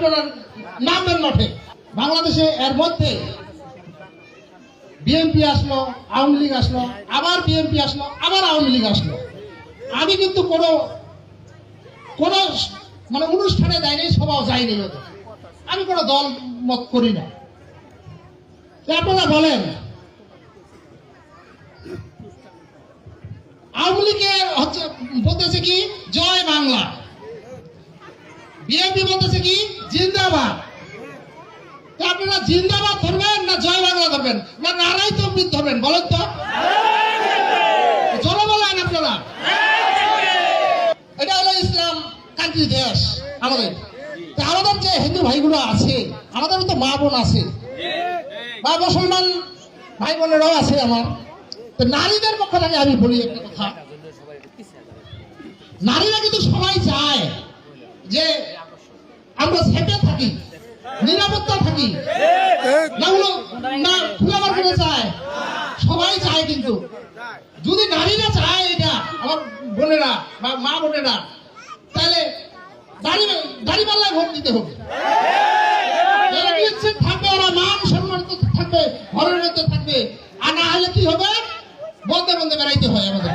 আপনারা নামবেন মাঠে। বাংলাদেশে এর মধ্যে বিএনপি আসলো, আওয়ামী লীগ আসলো, আবার বিএনপি আসলো, আবার আওয়ামী লীগ আসলো। আমি কিন্তু কোনো কোনো মানে অনুষ্ঠানে যাইনি সবাও যাইনি আমি কোনো দল মত করি না। আপনারা বলেন, আওয়ামী লীগের হচ্ছে বলতেছে কি, জয় বাংলা। বিএনপি বলতেছে কি আপনারা জিন্দাবাদ ধরবেন না জয় বাংলা ধরবেন? না নারাই তো ধরবেন, বলেন তো। জল বলেন আপনারা। এটা হলো ইসলাম কান্ট্রি দেশ, আমাদের। আমাদের যে হিন্দু ভাইগুলো আছে আমাদের তো মা বোন আছে। বা মুসলমান ভাই বোনেরাও আছে আমার। তো নারীদের পক্ষ থেকে আমি বলি একটা কথা। নারীরা কিন্তু সবাই চায় যে আমরা সেফে থাকি। নিরাপত্তা থাকি। হ্যাঁ। না খোলাবার করে চায়? সবাই চায় কিন্তু। যদি নারীরা চায় এটা আমার বোনেরা বা মা বোনেরা তাহলে দাড়ি পাল্লায় ভোট দিতে হবে। থাকবে ওরা মান সম্মানিত থাকবে হরণিত থাকবে। আর না হলে কি হবে? বন্ধে বন্ধে বেড়াইতে হয় আমাদের